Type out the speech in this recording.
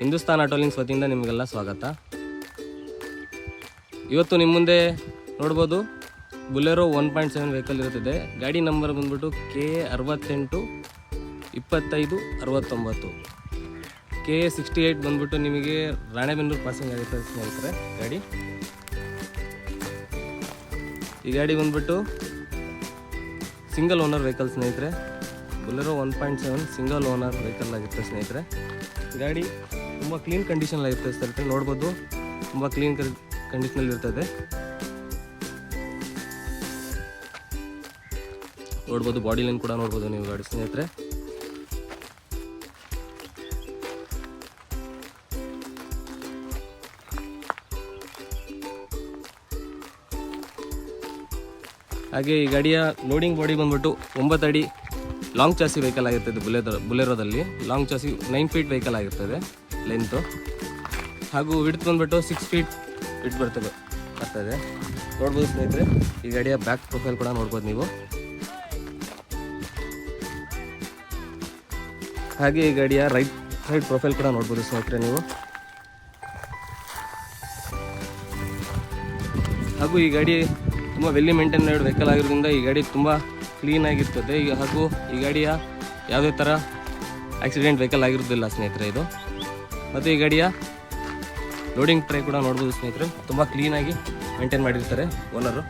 ಹಿಂದೂಸ್ತಾನ್ ಆಟೋಲಿಂಗ್ಸ್ ವತಿಯಿಂದ ನಿಮಗೆಲ್ಲ ಸ್ವಾಗತ. ಇವತ್ತು ನಿಮ್ಮ ಮುಂದೆ ನೋಡ್ಬೋದು, Bolero one point seven vehicle ಇರುತ್ತಿದೆ. ಗಾಡಿ ನಂಬರ್ ಬಂದ್ಬಿಟ್ಟು ಕೆ ಅರವತ್ತೆಂಟು, ಇಪ್ಪತ್ತೈದು, ಅರವತ್ತೊಂಬತ್ತು. ಕೆ ಸಿಕ್ಸ್ಟಿ ಏಯ್ಟ್ ಬಂದ್ಬಿಟ್ಟು ನಿಮಗೆ ರಾಣೆಬೆನ್ನೂರು ಪಾಸಿಂಗ್ ಆಗಿರ್ತದೆ ಸ್ನೇಹಿತರೆ ಗಾಡಿ. ಈ ಗಾಡಿ ಬಂದ್ಬಿಟ್ಟು ಸಿಂಗಲ್ ಓನರ್ ವೆಹಿಕಲ್ ಸ್ನೇಹಿತರೆ. Bolero one point seven single owner vehicle ಆಗಿರ್ತದೆ ಸ್ನೇಹಿತರೆ. ಗಾಡಿ ತುಂಬ ಕ್ಲೀನ್ ಕಂಡೀಷನ್ ಇರ್ತದೆ ಸರ್. ನೋಡ್ಬೋದು ತುಂಬ ಕ್ಲೀನ್ ಕಂಡೀಷನಲ್ಲಿ ಇರ್ತದೆ. ನೋಡ್ಬೋದು ಬಾಡಿ ಲೈನ್ ಕೂಡ ನೋಡ್ಬೋದು ನೀವು ಗಾಡಿ ಸ್ನೇಹಿತರೆ. ಹಾಗೆ ಈ ಗಾಡಿಯ ಲೋಡಿಂಗ್ ಬಾಡಿ ಬಂದ್ಬಿಟ್ಟು ಒಂಬತ್ತು ಅಡಿ ಲಾಂಗ್ ಚಾಸಿ ವೆಹಿಕಲ್ ಆಗಿರ್ತದೆ Bolero ಬುಲೆರೋದಲ್ಲಿ. Long chassis nine feet vehicle ಆಗಿರ್ತದೆ. ಲೆಂತು ಹಾಗೂ ವಿಡ್ತ್ ಬಂದುಬಿಟ್ಟು ಸಿಕ್ಸ್ ಫೀಟ್ ವಿಡ್ ಬರ್ತದೆ. ಬರ್ತದೆ ನೋಡ್ಬೋದು ಸ್ನೇಹಿತರೆ, ಈ ಗಾಡಿಯ ಬ್ಯಾಕ್ ಪ್ರೊಫೈಲ್ ಕೂಡ ನೋಡ್ಬೋದು ನೀವು. ಹಾಗೆ ಈ ಗಾಡಿಯ ರೈಟ್ ರೈಟ್ ಪ್ರೊಫೈಲ್ ಕೂಡ ನೋಡ್ಬೋದು ಸ್ನೇಹಿತರೆ ನೀವು. ಹಾಗೂ ಈ ಗಾಡಿ ತುಂಬ ವೆಲ್ಲಿ ಮೇಂಟೈನ್ಡ್ ವೆಹಿಕಲ್ ಆಗಿರೋದ್ರಿಂದ ಈ ಗಾಡಿ ತುಂಬ ಕ್ಲೀನ್ ಆಗಿರ್ತದೆ. ಈಗ ಹಾಗೂ ಈ ಗಾಡಿಯ ಯಾವುದೇ ಥರ ಆಕ್ಸಿಡೆಂಟ್ ವೆಹಿಕಲ್ ಆಗಿರೋದಿಲ್ಲ ಸ್ನೇಹಿತರೆ ಇದು. ಮತ್ತು ಈ ಗಾಡಿಯ ಲೋಡಿಂಗ್ ಟ್ರೈ ಕೂಡ ನೋಡ್ಬೋದು ಸ್ನೇಹಿತರೆ. ತುಂಬ ಕ್ಲೀನಾಗಿ ಮೇಂಟೈನ್ ಮಾಡಿರ್ತಾರೆ ಓನರು